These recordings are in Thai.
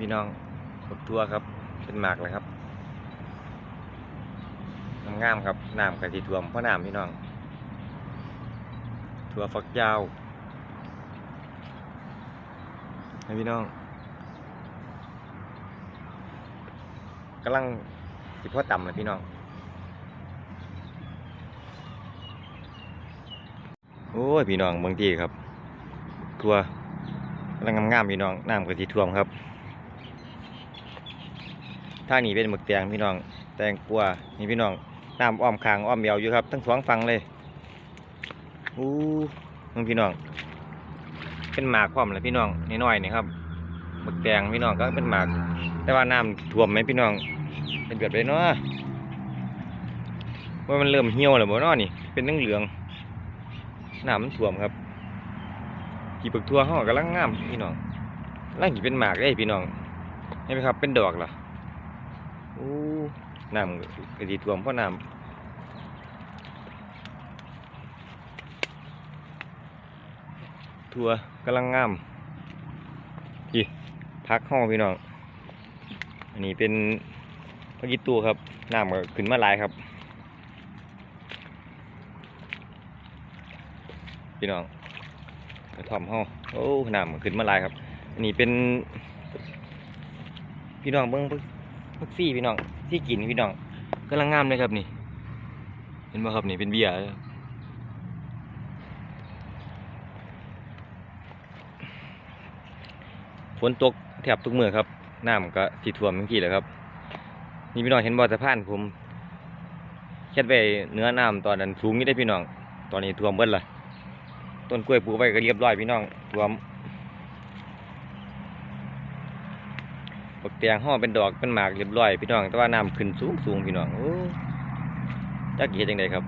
พี่น้องรถทัวครับเป็นหมากเลยครับงามๆครับน้ำกะทิท่วมเพราะน้ำพี่น้องทัวร์ฟักยาวให้พี่น้องกำลังสิพ่อต่ำเลยพี่น้อง โอ้ยพี่น้องบางทีครับ ทัวกำลังงามๆพี่น้องน้ำกะทิท่วมครับ ท่างนี้เป็นหมึกแตงพี่น้อง แตงกัวนี่พี่น้องน้ำอ้อมคางอ้อมเบียวอยู่ครับ ทั้งสองฝั่งเลยอู้มึงพี่น้อง เป็นหมากความเลยพี่น้องน้อยๆนี่ครับหมึกแตงพี่น้องก็เป็นหมาก แต่ว่าน้ำท่วมไหมพี่น้อง เป็นแบบไรเนาะว่ามันเริ่มเหี่ยวแล้วบ่นาะนี่ เป็นเหลืองน้ำมันท่วมครับกี่ปึกทัวเขากำลังงามพี่น้องร่างกี่เป็นหมากได้พี่น้องเห็นไหมครับ เป็นดอกเหรอ โอ้น้ำกระดีท่วมเพราะน้ำทัวกำลังงามพี่พักห้องพี่น้อง อันนี้เป็นพักกีตัวครับน้ำก็ขึ้นมาหลายครับ พี่น้องกระท่อมเฮาโอ้น้ำขึ้นมาหลายครับ อันนี้เป็นพี่น้องเบิ้ง พักซี่พี่น้องที่กินพี่น้องกำลังงามเลยครับนี่ เห็นไหมครับนี่เป็นเบียร์ฝนตกแทบทุกเมื่อครับน้ำก็สีท่วมเมื่อกี้แหละครับ นี่พี่น้องเห็นบ่อสะพานผมแค่ไปเนื้อน้ำตอนนั้นสูงนี่ได้พี่น้อง ตอนนี้ท่วมเบิดละต้นกล้วยปลูกไว้ก็เรียบร้อยพี่น้องรวม ปักแตงห่อเป็นดอกเป็นหมากเรียบร้อยพี่น้อง แต่ว่าน้ำขึ้นสูงสูงพี่น้องโอ้จักเฮ็ดจังไดครับ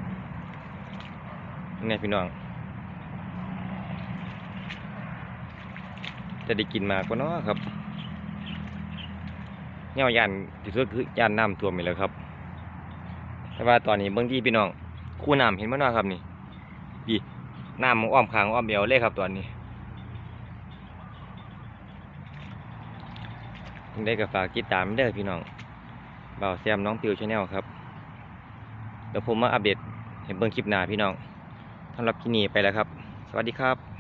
นี่พี่น้อง จะได้กินหมากกว่าเนาะครับเงายันที่สุดคือยานน้ำท่วมนี่แหละครับ แต่ว่าตอนนี้บางที่พี่น้องคู่น้ำเห็นมั้ยนาะครับนี่พี่น้ำอ้อมคางอ้อมเอวเลยครับตอนนี้ ยังได้กับฝากติดตามเด้อพี่น้องเบาแซมน้องปิวชาแนลครับเดี๋ยวผมมาอัปเดตเห็นเบิ่งคลิปหน้าพี่น้องสำหรับที่นี่ไปแล้วครับ สวัสดีครับ